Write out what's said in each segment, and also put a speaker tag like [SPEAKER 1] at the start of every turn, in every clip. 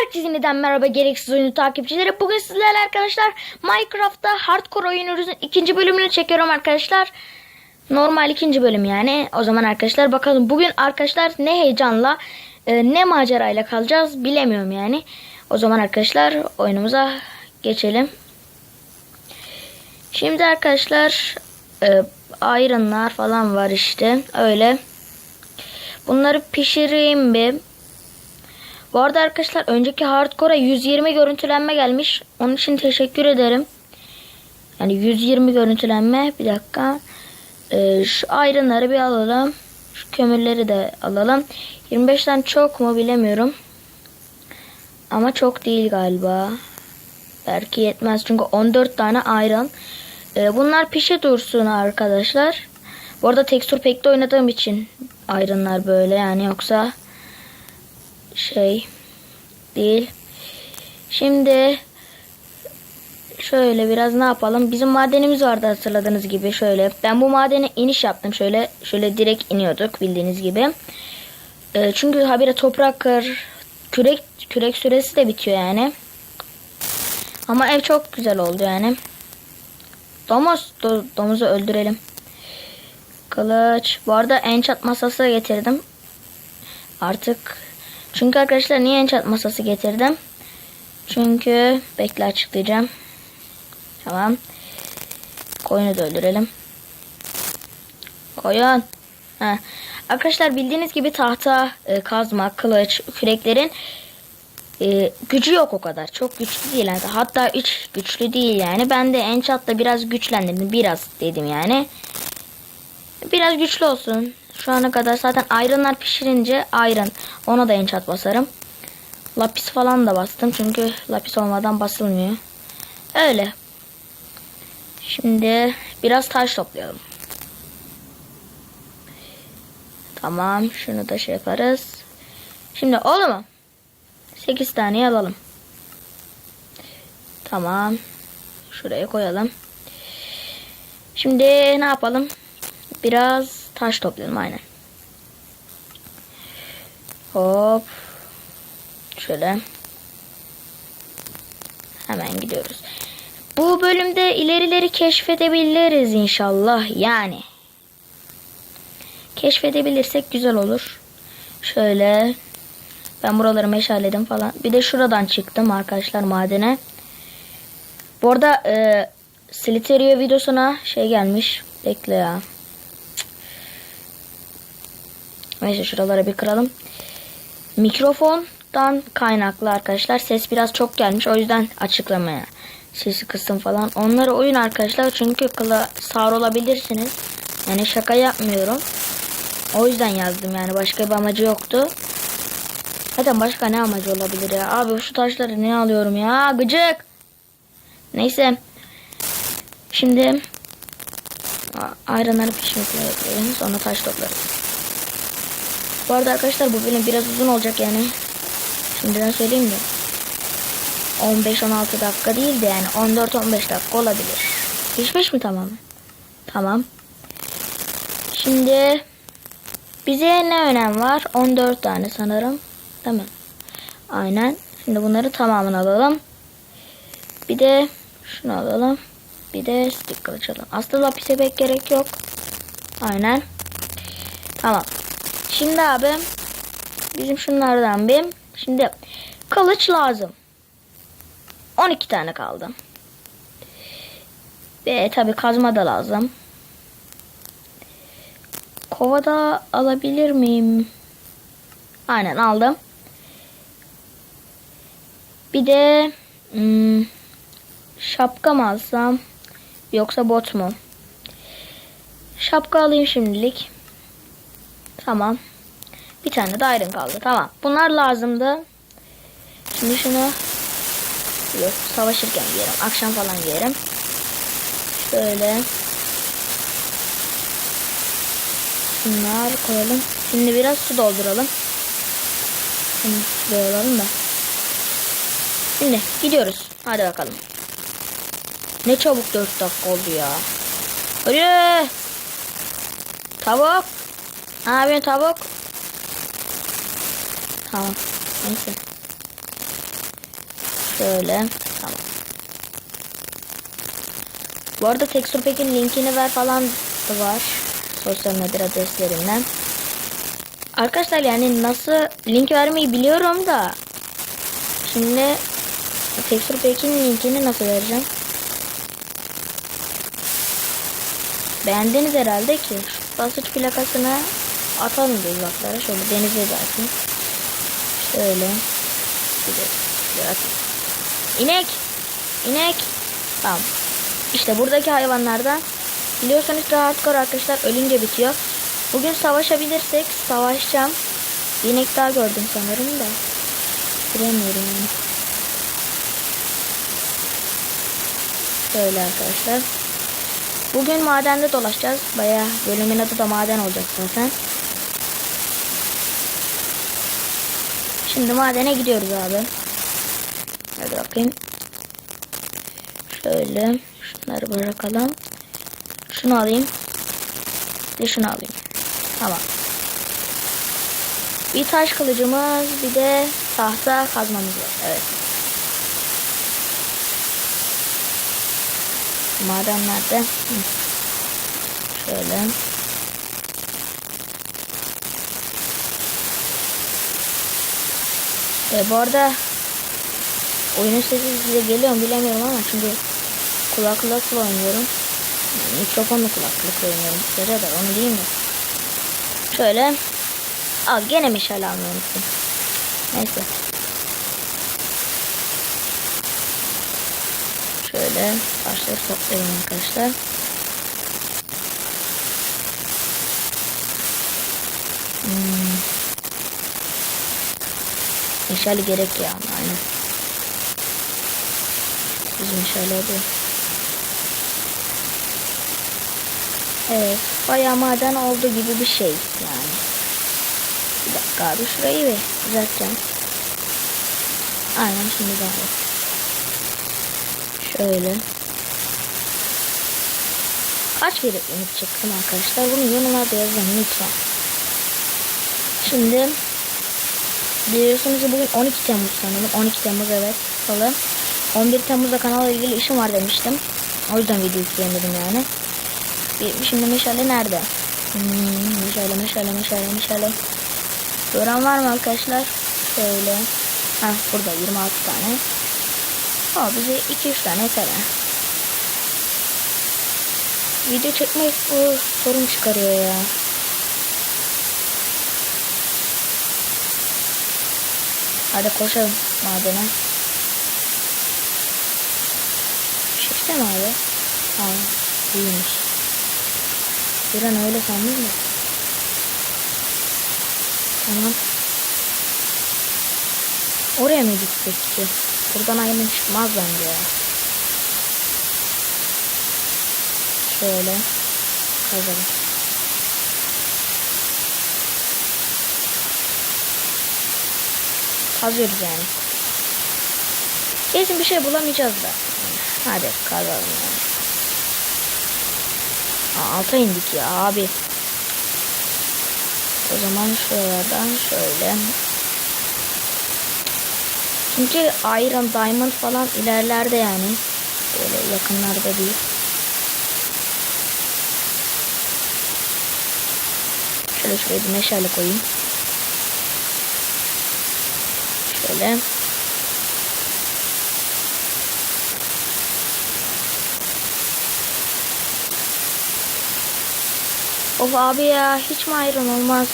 [SPEAKER 1] Herkese yeniden merhaba gereksiz oyunu takipçileri. Bugün sizlerle arkadaşlar Minecraft'ta Hardcore oyunumuzun ikinci bölümünü çekiyorum arkadaşlar. Normal ikinci bölüm yani. O zaman arkadaşlar bakalım bugün arkadaşlar ne heyecanla e, ne macerayla kalacağız bilemiyorum yani. O zaman arkadaşlar oyunumuza geçelim. Şimdi arkadaşlar e, ironlar falan var işte öyle. Bunları pişireyim bir. Bu arada arkadaşlar önceki hardcore'a 120 görüntülenme gelmiş. Onun için teşekkür ederim. Yani 120 görüntülenme. Bir dakika. Ee, şu ayrınları bir alalım. Şu kömürleri de alalım. 25'ten çok mu bilemiyorum. Ama çok değil galiba. Belki yetmez çünkü 14 tane ayran. Ee, bunlar pişe dursun arkadaşlar. Bu arada tekstür pekte oynadığım için ayrınlar böyle yani yoksa şey değil. Şimdi şöyle biraz ne yapalım? Bizim madenimiz vardı hatırladığınız gibi şöyle. Ben bu madene iniş yaptım şöyle. Şöyle direkt iniyorduk bildiğiniz gibi. Ee, çünkü habire toprak kır, kürek kürek süresi de bitiyor yani. Ama ev çok güzel oldu yani. Domuz, do, domuzu öldürelim. Kılıç. Bu arada enchant masası getirdim. Artık çünkü arkadaşlar niye enchant masası getirdim? Çünkü bekle açıklayacağım. Tamam. Koyunu da öldürelim. Koyun. Heh. Arkadaşlar bildiğiniz gibi tahta, e, kazma, kılıç, küreklerin e, gücü yok o kadar. Çok güçlü değil. Yani. Hatta hiç güçlü değil yani. Ben de enchant'la biraz güçlendirdim. Biraz dedim yani. Biraz güçlü olsun. Şu ana kadar zaten ayranlar pişirince ayran. Ona da enchant basarım. Lapis falan da bastım. Çünkü lapis olmadan basılmıyor. Öyle. Şimdi biraz taş toplayalım. Tamam. Şunu da şey yaparız. Şimdi oldu mu? 8 tane alalım. Tamam. Şuraya koyalım. Şimdi ne yapalım? Biraz taş toplayalım aynen. Hop. Şöyle. Hemen gidiyoruz. Bu bölümde ilerileri keşfedebiliriz inşallah. Yani. Keşfedebilirsek güzel olur. Şöyle. Ben buraları meşaledim falan. Bir de şuradan çıktım arkadaşlar madene. Bu arada e, Sliterio videosuna şey gelmiş. Bekle ya. Neyse şuraları bir kıralım. Mikrofondan kaynaklı arkadaşlar. Ses biraz çok gelmiş. O yüzden açıklamaya sesi kısım falan. Onları oyun arkadaşlar. Çünkü kıla sağır olabilirsiniz. Yani şaka yapmıyorum. O yüzden yazdım yani. Başka bir amacı yoktu. Zaten başka ne amacı olabilir ya. Abi şu taşları ne alıyorum ya. Gıcık. Neyse. Şimdi ayranları pişmekle bekleyelim. Sonra taş toplarız. Bu arada arkadaşlar bu bölüm biraz uzun olacak yani. Şimdiden söyleyeyim mi? 15-16 dakika değil de yani 14-15 dakika olabilir. Pişmiş mi tamam? Tamam. Şimdi bize ne önem var? 14 tane sanırım. Tamam. Aynen. Şimdi bunları tamamını alalım. Bir de şunu alalım. Bir de stick kılıç alalım. Aslında lapise pek gerek yok. Aynen. Tamam. Şimdi abi bizim şunlardan bir. Şimdi kılıç lazım. 12 tane kaldı. Ve tabi kazma da lazım. Kova da alabilir miyim? Aynen aldım. Bir de hmm, şapka mı alsam? Yoksa bot mu? Şapka alayım şimdilik. Tamam. Bir tane de iron kaldı. Tamam. Bunlar lazımdı. Şimdi şunu yok savaşırken giyerim. Akşam falan giyerim. Şöyle. Bunlar koyalım. Şimdi biraz su dolduralım. Şimdi şuraya alalım da. Şimdi gidiyoruz. Hadi bakalım. Ne çabuk 4 dakika oldu ya. Hadi. Tavuk. Abi tavuk. Tamam. Neyse. Şöyle. Tamam. Bu arada Texture linkini ver falan da var. Sosyal medya adreslerinden. Arkadaşlar yani nasıl link vermeyi biliyorum da. Şimdi Texture Pack'in linkini nasıl vereceğim? Beğendiniz herhalde ki. Şu basınç plakasını atalım uzaklara. Şöyle denize zaten. Şöyle. Bir de şöyle atayım. İnek. İnek. Tamam. İşte buradaki hayvanlardan biliyorsanız daha hardcore arkadaşlar ölünce bitiyor. Bugün savaşabilirsek savaşacağım. İnek daha gördüm sanırım da. Bilemiyorum yani. Şöyle arkadaşlar. Bugün madende dolaşacağız. Baya bölümün adı da maden olacak zaten. Şimdi madene gidiyoruz abi. Hadi bakayım. Şöyle şunları bırakalım. Şunu alayım. Bir şunu alayım. Tamam. Bir taş kılıcımız bir de tahta kazmamız var. Evet. Maden nerede? Hı. Şöyle. E, bu arada oyunun sesi size geliyor mu bilemiyorum ama çünkü kulaklıkla oynuyorum. Mikrofonlu kulaklıkla oynuyorum. Size de onu diyeyim mi? Şöyle. Al gene meşale almayı. Neyse. Şöyle taşları toplayalım arkadaşlar. Meşale gerek ya aynen. Biz meşale alıyor. Evet. Bayağı maden oldu gibi bir şey yani. Bir dakika abi şurayı bir düzelteceğim. Aynen şimdi iyi. Şöyle. Kaç ümit çıktım arkadaşlar. Bunu yorumlarda yazın lütfen. Şimdi biliyorsunuz ki bugün 12 Temmuz sanırım. 12 Temmuz evet. Salı. 11 Temmuz'da kanalla ilgili işim var demiştim. O yüzden video yükleyemedim yani. Şimdi meşale nerede? Hmm, meşale meşale meşale meşale. Gören var mı arkadaşlar? Şöyle. Heh, burada 26 tane. Ama bize 2-3 tane yeter. Video çekmek bu sorun çıkarıyor ya. Hadi koşalım madene. Şişte mi abi? Tamam. İyiymiş. Bir an öyle sandım da. Tamam. Oraya mı gitsek ki? Buradan aynı çıkmaz bence ya. Şöyle. Kazalım. Kazıyoruz yani. Kesin bir şey bulamayacağız da. Hadi kazalım yani. Alta indik ya abi. O zaman şuradan şöyle. Çünkü Iron Diamond falan ilerlerde yani. Böyle yakınlarda değil. Şöyle şuraya bir meşale koyayım. Şöyle. Of abi ya hiç mi iron olmaz?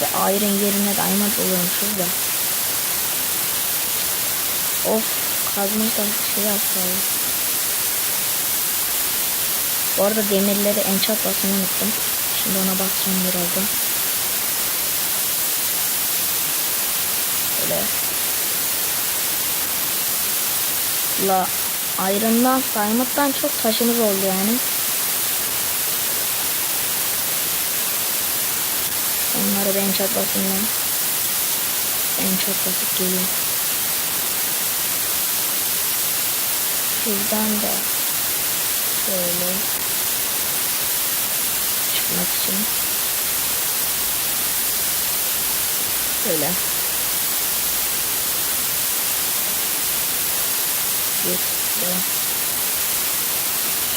[SPEAKER 1] Ve iron yerine diamond oluyormuşuz da. Of kazmayı da şey yapsaydı. Bu arada demirleri enchant basmayı unuttum. Şimdi ona basacağım birazdan. Böyle. La Iron'dan, Diamond'dan çok taşımız oldu yani. Onları ben çatlasınlar. En çok basıp geliyor. Şuradan da şöyle çıkmak için Şöyle. Bir,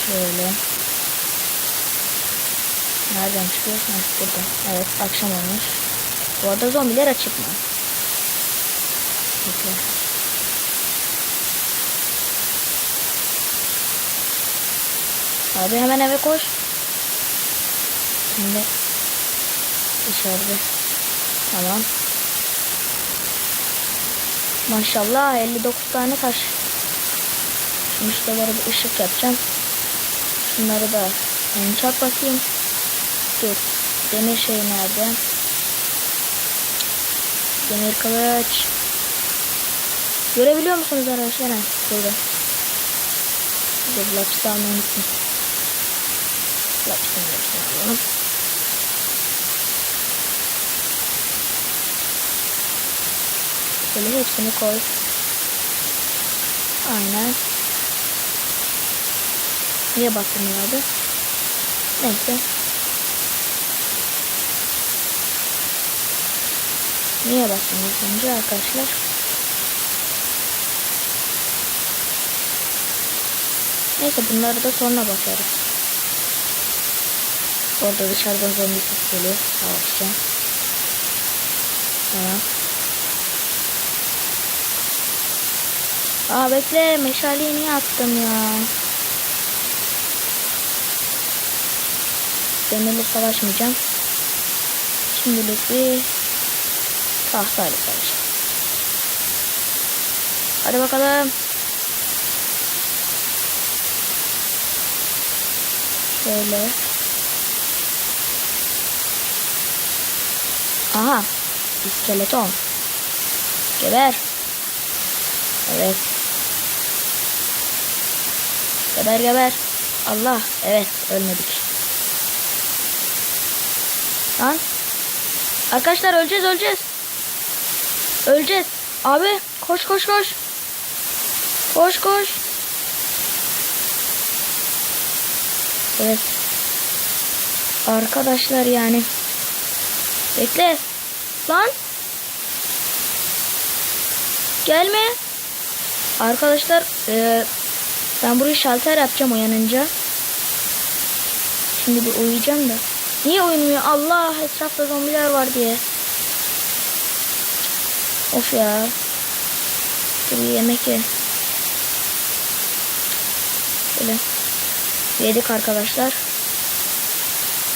[SPEAKER 1] şöyle. Nereden çıkıyor? Ha, burada. Evet akşam olmuş. Bu arada zombiler açık mı? Bekle. Abi hemen eve koş. Şimdi dışarıda. Tamam. Maşallah 59 tane taş. Şimdi şuralara bir ışık yapacağım. Şunları da yani çak bakayım. Dur. Demir şey nerede? Demir kılıç. Görebiliyor musunuz arkadaşlar? Burada. Dur lapis almayı unuttum. Lapisini lapisini alalım. Şöyle hepsini koy. Aynen. Niye batırmıyordu? Neyse. Niye basmıyor önce arkadaşlar? Neyse bunları da sonra basarız. Orada dışarıdan zombi ses geliyor. Yavaşça. Tamam. Aa bekle meşaleyi niye attım ya? Demirle savaşmayacağım. Şimdilik bir tahtayla savaşacağım. Hadi bakalım. Şöyle. Aha. İskeleton. Geber. Evet. Geber geber. Allah. Evet ölmedik. Lan. Arkadaşlar öleceğiz öleceğiz. Öleceğiz. Abi koş koş koş. Koş koş. Evet. Arkadaşlar yani. Bekle. Lan. Gelme. Arkadaşlar e, ben burayı şalter yapacağım uyanınca. Şimdi bir uyuyacağım da. Niye uyumuyor? Allah etrafta zombiler var diye. Of ya. Bir yemek ye. Şöyle. Yedik arkadaşlar.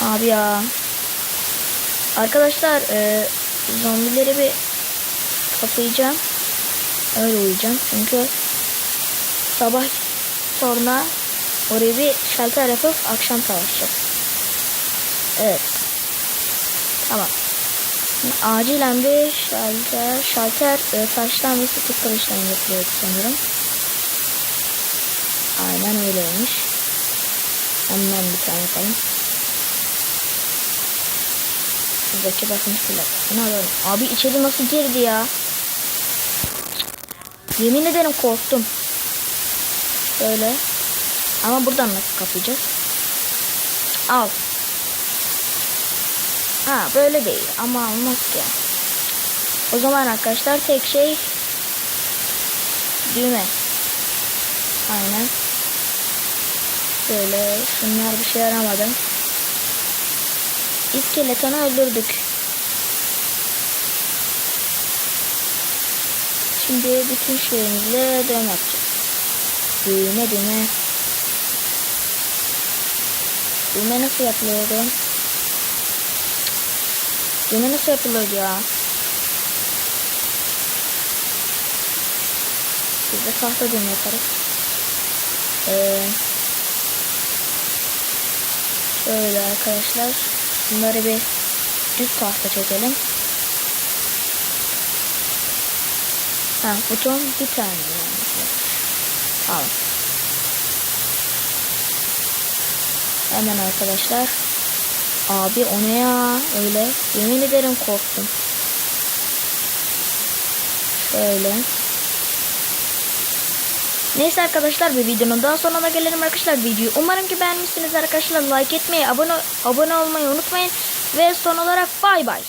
[SPEAKER 1] Abi ya. Arkadaşlar e, zombileri bir kapayacağım. Öyle uyuyacağım. Çünkü sabah sonra orayı bir şalter yapıp akşam savaşacağız. Evet. Tamam. Şimdi acilen bir şalter, şalter e, taştan ve sıkı kılıçtan yapılıyor sanırım. Aynen öyleymiş. Hemen bir tane yapalım. Şuradaki bakın şunu alalım. Abi içeri nasıl girdi ya? Yemin ederim korktum. Böyle. Ama buradan nasıl kapayacağız? Al. Ha böyle değil ama olmaz ki. O zaman arkadaşlar tek şey düğme. Aynen. Böyle şunlar bir şey yaramadı. İskeletonu öldürdük. Şimdi bütün şeyimizle dövme yapacağız. Düğme düğme. Düğme nasıl yapılıyordu? Düğme nasıl yapılıyordu ya? Biz de tahta düğme yaparız. Ee, şöyle arkadaşlar. Bunları bir düz tahta çekelim. Ha buton bir tane yani. Al. Hemen arkadaşlar. Abi o ne ya? Öyle. Yemin ederim korktum. Şöyle. Neyse arkadaşlar bir videonun daha sonuna gelelim arkadaşlar videoyu. Umarım ki beğenmişsiniz arkadaşlar. Like etmeyi, abone abone olmayı unutmayın. Ve son olarak bay bay.